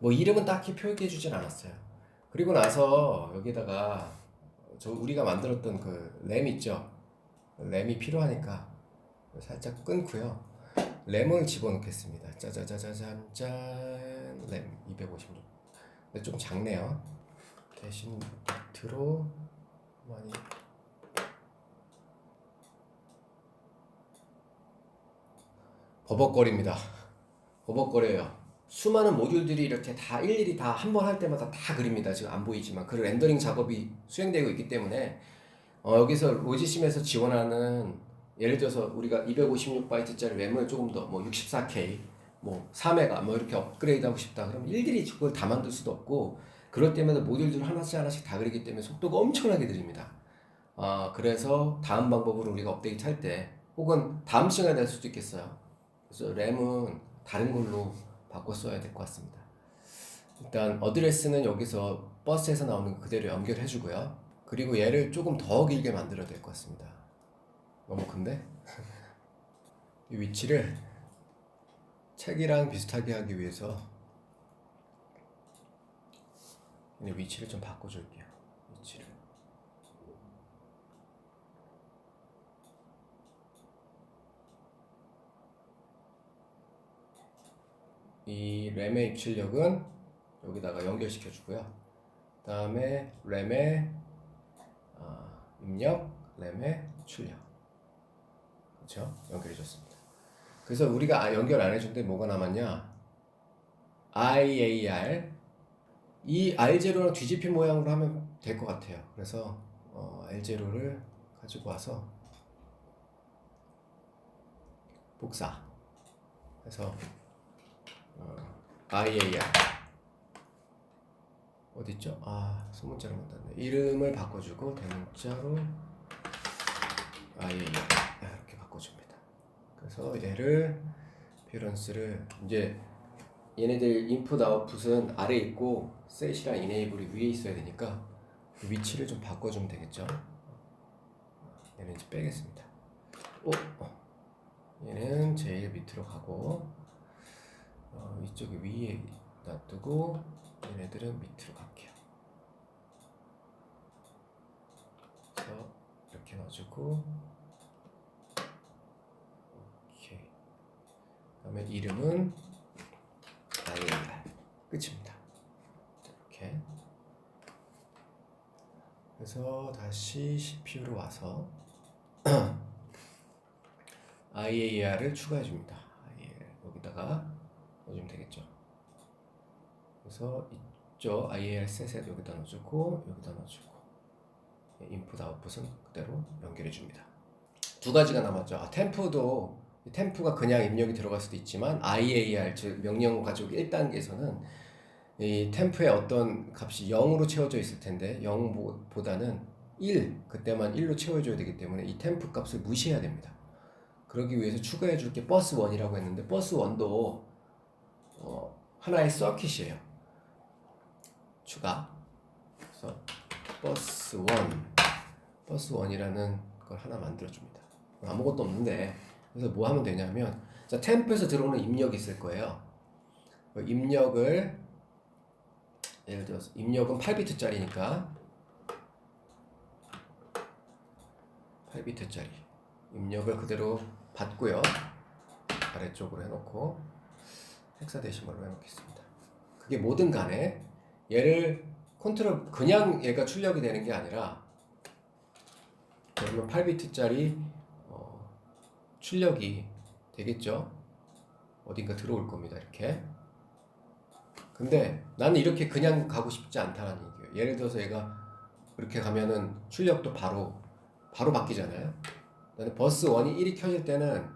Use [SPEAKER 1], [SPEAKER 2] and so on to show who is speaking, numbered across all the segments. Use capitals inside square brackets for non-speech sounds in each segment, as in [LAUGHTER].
[SPEAKER 1] 뭐 이름은 딱히 표기해 주진 않았어요. 그리고 나서 여기다가 저 우리가 만들었던 그 램 있죠. 램이 필요하니까 살짝 끊고요. 램을 집어넣겠습니다. 짜자자자잔 짠. 램 256. 근데 좀 작네요. 대신 밑으로 많이 버벅거립니다. 버벅거려요. 수많은 모듈들이 이렇게 다 일일이 다 한 번 할 때마다 다 그립니다. 지금 안 보이지만 그 렌더링 작업이 수행되고 있기 때문에 어, 여기서 로지심에서 지원하는 예를 들어서 우리가 256바이트짜리 램을 조금 더 뭐 64K 뭐 4메가 뭐 이렇게 업그레이드하고 싶다 그러면 일일이 그걸 다 만들 수도 없고 그럴 때마다 모듈들 하나씩 하나씩 다 그리기 때문에 속도가 엄청나게 느립니다. 아 그래서 다음 방법으로 우리가 업데이트 할 때 혹은 다음 시간에 될 수도 있겠어요. 그래서 램은 다른 걸로 바꿔 써야 될 것 같습니다. 일단 어드레스는 여기서 버스에서 나오는 거 그대로 연결해 주고요. 그리고 얘를 조금 더 길게 만들어야 될 것 같습니다. 너무 큰데? [LAUGHS] 이 위치를 책이랑 비슷하게 하기 위해서 이 위치를 좀 바꿔줄게요. 위치를. 이 램의 입출력은 여기다가 연결시켜 주고요. 다음에 램의 어, 입력, 램의 출력. 그렇죠? 연결해 줬습니다. 그래서 우리가 아- 연결 안 해준 데 뭐가 남았냐? IAR 이 R0랑 뒤집힌 모양으로 하면 될 것 같아요. 그래서 어, R0를 가지고 와서 복사 해서 어, IAR 어디 있죠? 아 소문자를 만났네. 이름을 바꿔주고 대문자로 IAR 이렇게 바꿔줍니다. 그래서 얘를 뷰런스를 이제 얘네들 인풋 아웃풋은 아래 있고 셋이랑 이네이블이 위에 있어야 되니까 그 위치를 좀 바꿔주면 되겠죠. 얘는 이제 빼겠습니다. 오, 어. 얘는 제일 밑으로 가고 어, 이쪽에 위에 놔두고 얘네들은 밑으로 갈게요. 그래서 이렇게 놔주고 오케이. 그다음에 이름은 IAR 끝입니다. 이렇게 그래서 다시 CPU로 와서 [CLEARS THROAT] IAR을 추가해 줍니다. IAR 여기다가 넣어주면 되겠죠. 그래서 이쪽 IAR 셋에 여기다 넣어주고 여기다 넣어주고 인풋 아웃풋은 그대로 연결해 줍니다. 두 가지가 남았죠. 아, 템프도 이 템프가 그냥 입력이 들어갈 수도 있지만 IAR 즉 명령 가지고 1단계에서는 이 템프의 어떤 값이 0으로 채워져 있을 텐데 0보다는 1 그때만 1로 채워줘야 되기 때문에 이 템프 값을 무시해야 됩니다. 그러기 위해서 추가해 줄 게 버스 1이라고 했는데 버스 1도 어, 하나의 서킷이에요. 추가. 그래서 버스 1 버스 1이라는 걸 하나 만들어 줍니다. 아무것도 없는데 그래서 뭐 하면 되냐면 자 템프에서 들어오는 입력이 있을 거예요. 그 입력을 예를 들어서 입력은 8비트짜리니까 8비트짜리 입력을 그대로 받고요. 아래쪽으로 해놓고 헥사데시멀로 해놓겠습니다. 그게 뭐든 간에 얘를 컨트롤 그냥 얘가 출력이 되는 게 아니라 그러면 8비트짜리 어, 출력이 되겠죠. 어딘가 들어올 겁니다. 이렇게. 근데 나는 이렇게 그냥 가고 싶지 않다는 얘기예요. 예를 들어서 얘가 이렇게 가면은 출력도 바로 바로 바뀌잖아요. 나는 버스 1이 1이 켜질 때는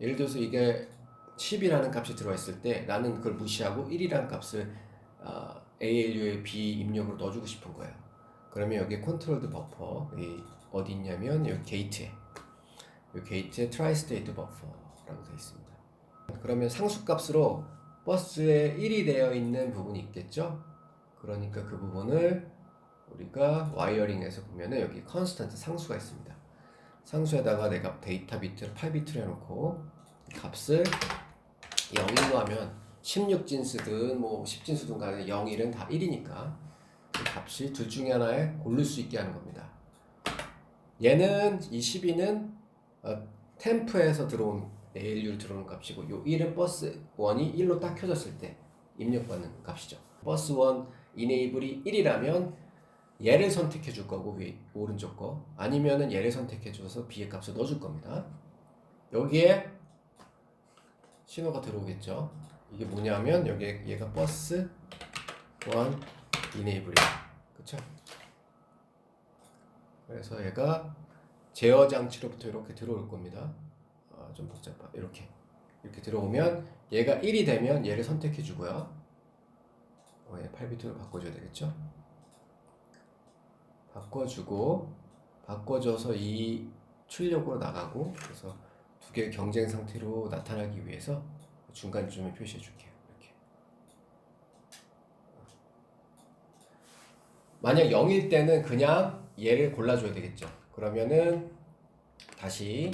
[SPEAKER 1] 예를 들어서 이게 10이라는 값이 들어있을 때 나는 그걸 무시하고 1이라는 값을 아, ALU의 B 입력으로 넣어주고 싶은 거예요. 그러면 여기 컨트롤드 버퍼 이 어디 있냐면 여기 게이트에 이 게이트에 트라이 스테이트 버퍼라고 되어 있습니다. 그러면 상수값으로 버스에 1이 되어 있는 부분이 있겠죠? 그러니까 그 부분을 우리가 와이어링에서 보면은 여기 컨스턴트 상수가 있습니다. 상수에다가 내가 데이터 비트를 8비트로 해놓고 값을 0일로 하면 16진수든 뭐 10진수든 간에 0, 1은 다 1이니까 그 값이 둘 중에 하나에 고를 수 있게 하는 겁니다. 얘는 이 12는 어, 템프에서 들어온 ALU로 들어오는 값이고 요 1은 버스 1이 1로 딱 켜졌을 때 입력받는 값이죠. 버스 1 이네이블이 1이라면 얘를 선택해 줄 거고 위 오른쪽 거 아니면은 얘를 선택해 줘서 B의 값을 넣어 줄 겁니다. 여기에 신호가 들어오겠죠. 이게 뭐냐면 여기에 얘가 버스 1 이네이블이야. 그쵸? 그래서 얘가 제어 장치로부터 이렇게 들어올 겁니다. 아, 좀 복잡하. 이렇게 이렇게 들어오면 얘가 1이 되면 얘를 선택해 주고요. 어, 얘 8비트로 바꿔줘야 되겠죠? 바꿔주고 바꿔줘서 이 출력으로 나가고 그래서 두 개의 경쟁 상태로 나타나기 위해서 중간쯤에 표시해 줄게요. 이렇게. 만약 0일 때는 그냥 얘를 골라줘야 되겠죠. 그러면은 다시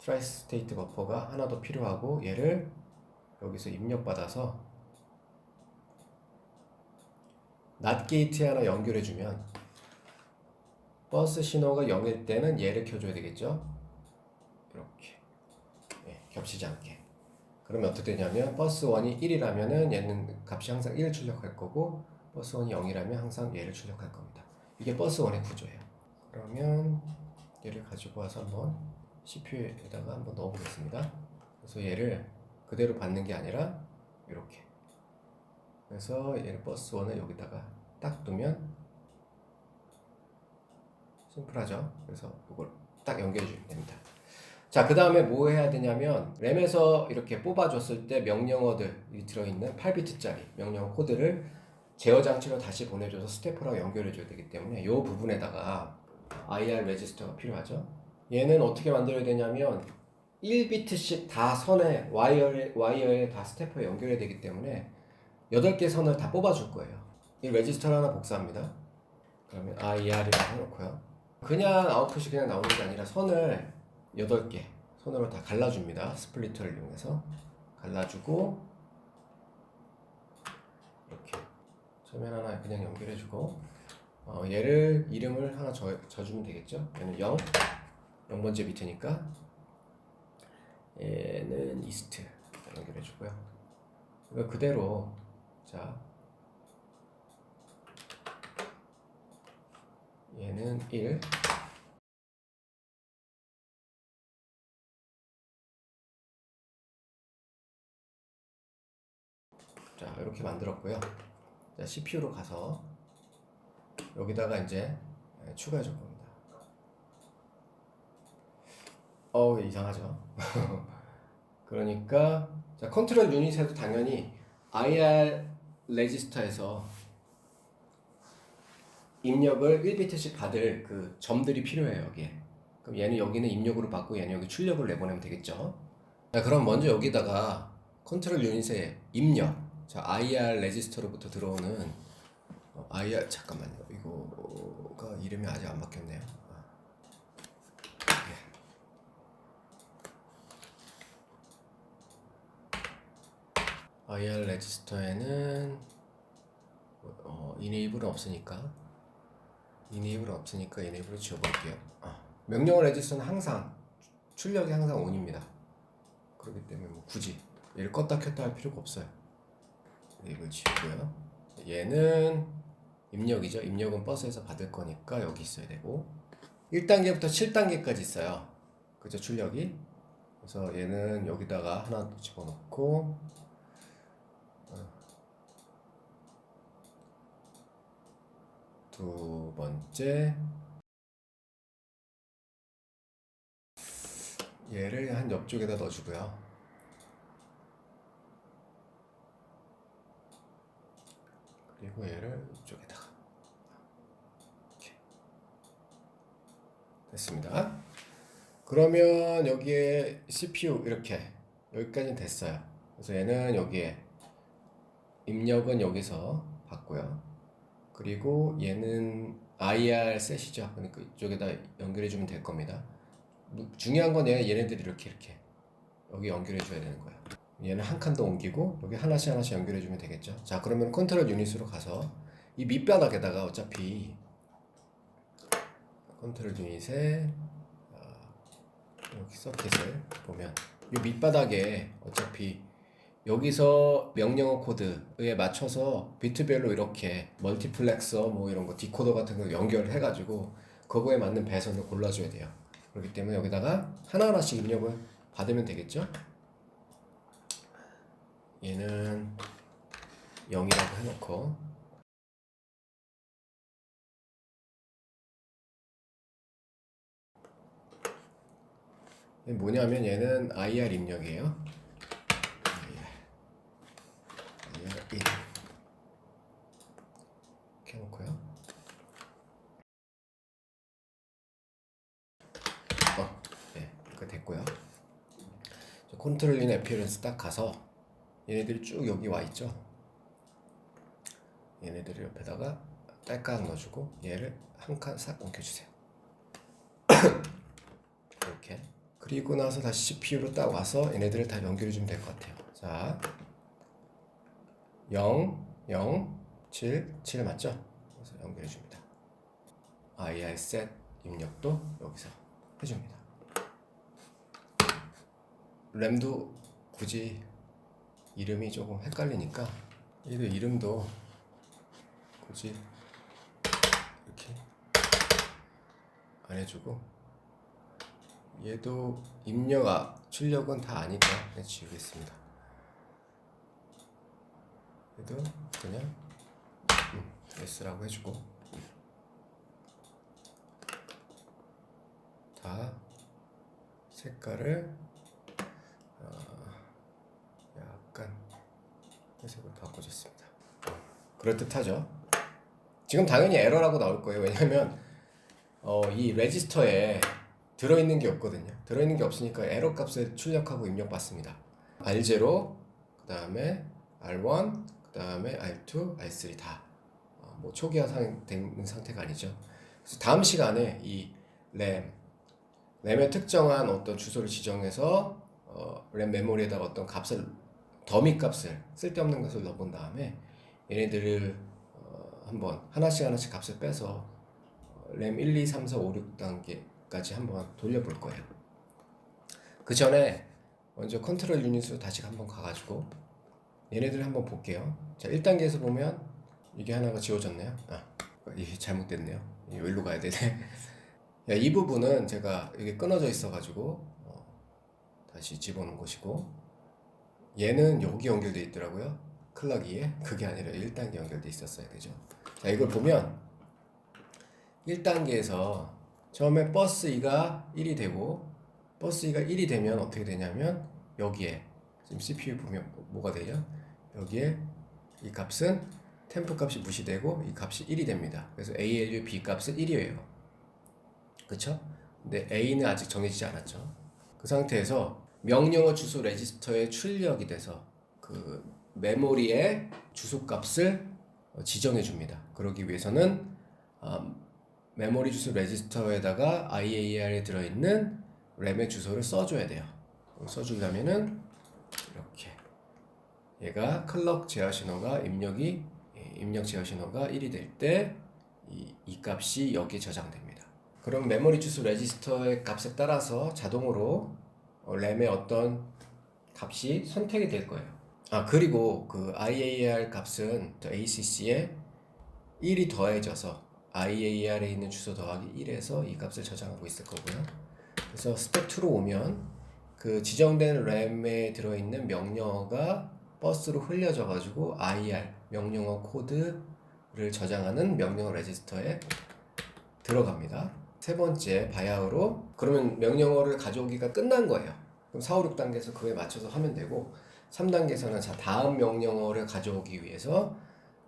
[SPEAKER 1] 트라이스 스테이트 버퍼가 하나 더 필요하고 얘를 여기서 입력받아서 낫 게이트에 하나 연결해주면 버스 신호가 0일 때는 얘를 켜줘야 되겠죠. 이렇게 예, 겹치지 않게. 그러면 어떻게 되냐면 버스 1이 1이라면은 얘는 값이 항상 1을 출력할 거고 버스 1이 0이라면 항상 얘를 출력할 겁니다. 이게 버스 1의 구조예요. 그러면 얘를 가지고 와서 한번 CPU에다가 한번 넣어보겠습니다. 그래서 얘를 그대로 받는 게 아니라 이렇게. 그래서 얘를 버스 1을 여기다가 딱 두면 심플하죠. 그래서 이걸 딱 연결해 주면 됩니다. 자, 그 다음에 뭐 해야 되냐면 램에서 이렇게 뽑아줬을 때 명령어들이 들어있는 8비트짜리 명령어 코드를 제어 장치로 다시 보내줘서 스태프랑 연결해 줘야 되기 때문에 이 부분에다가 IR 레지스터가 필요하죠. 얘는 어떻게 만들어야 되냐면 1비트씩 다 선에 와이어에, 와이어에 다 스태프에 연결해야 되기 때문에 8개 선을 다 뽑아줄 거예요. 이 레지스터를 하나 복사합니다. 그러면 IR이라고 해놓고요. 그냥 아웃풋이 그냥 나오는 게 아니라 선을 8개 손으로 다 갈라줍니다. 스플리터를 이용해서 갈라주고 이렇게 소면 하나 그냥 연결해주고 어, 얘를 이름을 하나 줘, 줘주면 되겠죠. 얘는 0 0번째 비트니까 얘는 이스트 연결해주고요. 이거 그대로 자 얘는 1 자, 이렇게 만들었고요. 자, CPU로 가서 여기다가 이제 예, 추가해 줄 겁니다. 어, 이상하죠? [LAUGHS] 그러니까 자, 컨트롤 유닛에도 당연히 IR 레지스터에서 입력을 1비트씩 받을 그 점들이 필요해요, 여기에. 그럼 얘는 여기는 입력으로 받고 얘는 여기 출력을 내보내면 되겠죠. 자, 그럼 먼저 여기다가 컨트롤 유닛에 입력 자, IR 레지스터로부터 들어오는 어, IR 잠깐만요. 이거가 이름이 아직 안 바뀌었네요. 아. 예. IR 레지스터에는 어, 이네이블은 없으니까 이네이블은 없으니까 이네이블을 지워볼게요. 아, 명령어 레지스터는 항상 출력이 항상 ON입니다. 그렇기 때문에 뭐 굳이 얘를 껐다 켰다 할 필요가 없어요. 이걸 지우고요. 얘는 입력이죠. 입력은 버스에서 받을 거니까 여기 있어야 되고 1단계부터 7단계까지 있어요. 그죠? 출력이. 그래서 얘는 여기다가 하나 집어넣고 어. 두 번째 얘를 한 옆쪽에다 넣어주고요. 그리고 얘를 이쪽에다가 이렇게 됐습니다. 그러면 여기에 CPU 이렇게 여기까지는 됐어요. 그래서 얘는 여기에 입력은 여기서 받고요. 그리고 얘는 IR 셋이죠. 그러니까 이쪽에다 연결해 주면 될 겁니다. 중요한 건 얘, 얘네들이 이렇게 이렇게 여기 연결해 줘야 되는 거예요. 얘는 한 칸 더 옮기고 여기 하나씩 하나씩 연결해 주면 되겠죠. 자 그러면 컨트롤 유닛으로 가서 이 밑바닥에다가 어차피 컨트롤 유닛에 아, 여기 서킷을 보면 이 밑바닥에 어차피 여기서 명령어 코드에 맞춰서 비트별로 이렇게 멀티플렉서 뭐 이런 거 디코더 같은 거 연결을 해가지고 그거에 맞는 배선을 골라줘야 돼요. 그렇기 때문에 여기다가 하나하나씩 입력을 받으면 되겠죠. 얘는 0이라고 해놓고 뭐냐면 얘는 IR 입력이에요. IR. IR 1 이렇게 해놓고요. 어, 네, 컨트롤 인 애피어런스 딱 가서 얘네들이 쭉 여기 와 있죠. 얘네들을 옆에다가 딸깍 넣어주고 얘를 한 칸 싹 옮겨주세요. [COUGHS] 이렇게. 그리고 나서 다시 CPU로 딱 와서 얘네들을 다 연결해 주면 될 것 같아요. 자, 0, 0, 7, 7 맞죠? 그래서 연결해 줍니다. IR set 입력도 여기서 해줍니다. 램도 굳이 이름이 조금 헷갈리니까 얘도 이름도 굳이 이렇게 안 해주고 얘도 입력 아, 출력은 다 아니까 그냥 지우겠습니다. 얘도 그냥 음, S라고 해주고 다 색깔을 어, 약간 회 색으로 바꿔줬습니다. 그럴듯하죠? 지금 당연히 에러라고 나올 거예요. 왜냐면 어, 이 레지스터에 들어있는 게 없거든요. 들어있는 게 없으니까 에러 값을 출력하고 입력받습니다. R0, 그 다음에 R1, 그 다음에 R2, R3 다. 어, 뭐 초기화된 상태가 아니죠. 그래서 다음 시간에 이 램, 램의 특정한 어떤 주소를 지정해서 어, 램 메모리에다가 어떤 값을 더미 값을 쓸데없는 것을 넣어본 다음에 얘네들을 어, 한번 하나씩 하나씩 값을 빼서 어, 램 1, 2, 3, 4, 5, 6단계까지 한번 돌려볼 거예요. 그 전에 먼저 컨트롤 유닛으로 다시 한번 가가지고 얘네들 한번 볼게요. 자, 1단계에서 보면 이게 하나가 지워졌네요. 아, 이게 잘못됐네요. 이거 일로 가야 되네. [LAUGHS] 야, 이 부분은 제가 이게 끊어져 있어가지고 어, 다시 집어넣은 것이고 얘는 여기 연결돼 있더라고요. 클럭이에 그게 아니라 1단계 연결돼 있었어야 되죠. 자, 이걸 보면 1단계에서 처음에 버스 2가 1이 되고 버스 2가 1이 되면 어떻게 되냐면 여기에 지금 CPU 보면 뭐- 뭐가 되죠? 여기에 이 값은 템프 값이 무시되고 이 값이 1이 됩니다. 그래서 ALU B 값은 1이에요. 그쵸? 근데 A는 아직 정해지지 않았죠. 그 상태에서 명령어 주소 레지스터에 출력이 돼서 그 메모리의 주소 값을 어, 지정해 줍니다. 그러기 위해서는 아, 메모리 주소 레지스터에다가 IAR에 들어있는 램의 주소를 써줘야 돼요. 써주려면은 이렇게 얘가 클럭 제어 신호가 입력이 예, 입력 제어 신호가 1이 될 때 이 이 값이 여기에 저장됩니다. 그럼 메모리 주소 레지스터의 값에 따라서 자동으로 어, 램의 어떤 값이 선택이 될 거예요. 아 그리고 그 IAR 값은 ACC에 1이 더해져서 IAR에 있는 주소 더하기 1에서 이 값을 저장하고 있을 거고요. 그래서 스텝 2로 오면 그 지정된 램에 들어있는 명령어가 버스로 흘려져 가지고 IR 명령어 코드를 저장하는 명령어 레지스터에 들어갑니다. 세 번째 바야흐로 그러면 명령어를 가져오기가 끝난 거예요. 그럼 4, 5, 6단계에서 그에 맞춰서 하면 되고 3단계에서는 자 다음 명령어를 가져오기 위해서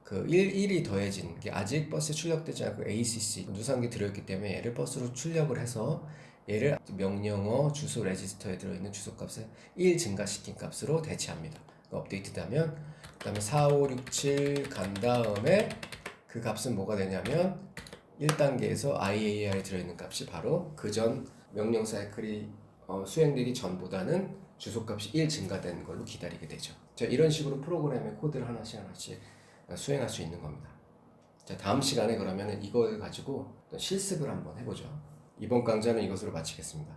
[SPEAKER 1] 그 1, 1이 더해진 게 아직 버스에 출력되지 않고 ACC 누상기 들어있기 때문에 얘를 버스로 출력을 해서 얘를 명령어 주소 레지스터에 들어있는 주소 값을 1 증가시킨 값으로 대체합니다. 업데이트되면 그 다음에 4, 5, 6, 7 간 다음에 그 값은 뭐가 되냐면 1단계에서 IAR에 들어있는 값이 바로 그 전 명령 사이클이 어, 수행되기 전보다는 주소값이 1 증가된 걸로 기다리게 되죠. 자, 이런 식으로 프로그램의 코드를 하나씩 하나씩 수행할 수 있는 겁니다. 자, 다음 시간에 그러면 이걸 가지고 또 실습을 한번 해보죠. 이번 강좌는 이것으로 마치겠습니다.